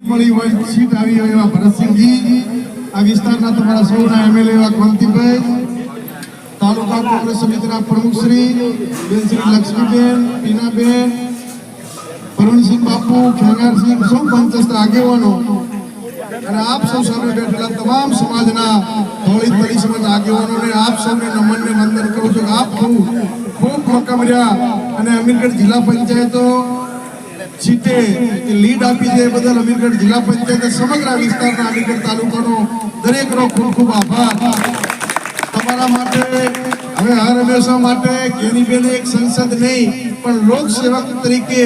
મળી હોય સીટ આવી હોય એવા એવા કાંતિભાઈ તાલુકા કોંગ્રેસ સમિતિના પ્રમુખ શ્રી લક્ષ્મીબેન પીનાબેન પ્રવીણસિંહ બાપુ ખેંગારસિંહ સૌ પંચસ્થ આગેવાનો. અને આપ સૌ સામે બેઠેલા તમામ સમાજના ધોળી તળી સમાજના આગેવાનોને આપ સૌને નમન ને વંદન કરું છું. આપ ખૂબ ખૂબ રહ્યા અને અમીરગઢ જિલ્લા પંચાયતો સીટે જે લીડ આપી એ બદલ અમીરગઢ જિલ્લા પંચાયત સમગ્ર વિસ્તારના અમીરગઢ તાલુકાનો દરેકનો ખૂબ ખૂબ આભાર. તમારા માટે, હવે હર હંમેશા માટે, ગેનીબેન એક સંસદ નહીં, પણ લોક સેવક તરીકે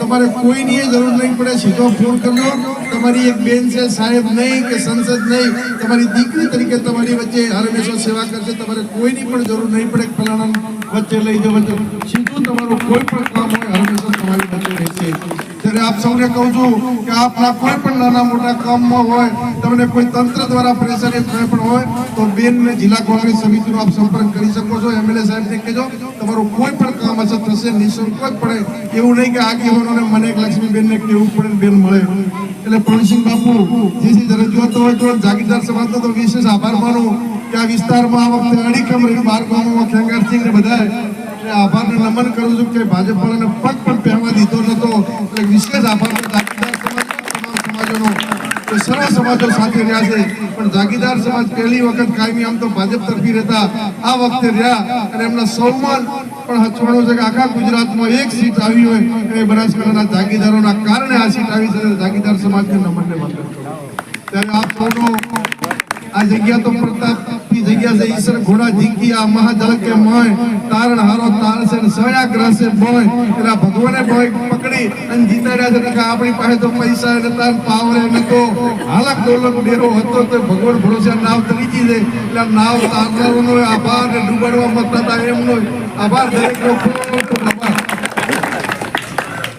તમારે કોઈની જરૂર નહીં પડે, સીધો ફોન કરજો. તમારી એક બેન છે, સાહેબ નહીં કે સંસદ નહીં, તમારી દીકરી તરીકે તમારી વચ્ચે હર હંમેશા સેવા કરશે, તમારે કોઈની પણ જરૂર નહીં પડે ફલાણા વચ્ચે લઈ જાઓ તમારું કોઈ પણ કામ હોય હંમેશા તમારી વચ્ચે ત્યારે આપ સૌને કહું છું કે આપના કોઈ પણ નાના મોટા કામમાં હોય, તમને કોઈ તંત્ર દ્વારા પરેશાની કોઈ પણ હોય, તો બેનને જિલ્લા કોંગ્રેસ સમિતિનો આપ સંપર્ક કરી શકો છો. એમએલએ સાહેબને કહેજો, તમારું કોઈ પણ કામ હશે, થશે જ પડે. એવું નહીં કે આગેવાનોને મને એક લક્ષ્મીબેનને કહેવું પડે બેન મળે. એટલે પ્રણસિંહ બાપુ જેથી રજૂઆત હોય તો જાગીરદાર સમાજનો તો વિશેષ આભાર માનું કે આ વિસ્તારમાં આ વખતે અડીખમ બાર ગામોમાં ખેંગારસિંહ ને બધાએ એટલે આભારને નમન કરું છું કે ભાજપ વાળાને પગ પણ પહેરવા દીધો નતો એટલે વિશેષ આભાર છે સમાજ સાથે રહ્યા છે. પણ જાગીદાર સમાજ પહેલી વખત કાયમી આમ તો ભાજપ તરફી રહેતા આ વખતે રહ્યા અને એમના સૌમાન પણ હચવાણું છે કે આખા ગુજરાતમાં એક સીટ આવી હોય એ બનાસકાંઠાના જાગીદારોના કારણે આ સીટ આવી છે અને જાગીરદાર સમાજને નમનને વંદન કરું ત્યારે આપ આ જગ્યા તો પ્રતાપની જગ્યા છે ઈશ્વર ઘોડા જીંકી આ મહાજલ કે મોય, તારણ હારો તાર છે ને સયા ગ્રસે બોય એટલે ભગવાને બોય પકડી અને જીતાડ્યા છે. કે આપણી પાસે તો પૈસા ને તાર પાવર ને તો હાલક દોલક ડેરો હતો તો ભગવાન ભરોસે નાવ તરીકી છે. એટલે નાવ તારનારોનો આભાર ને ડૂબાડવા મતતા હતા એમનો આભાર દરેકનો ખૂબ ખૂબ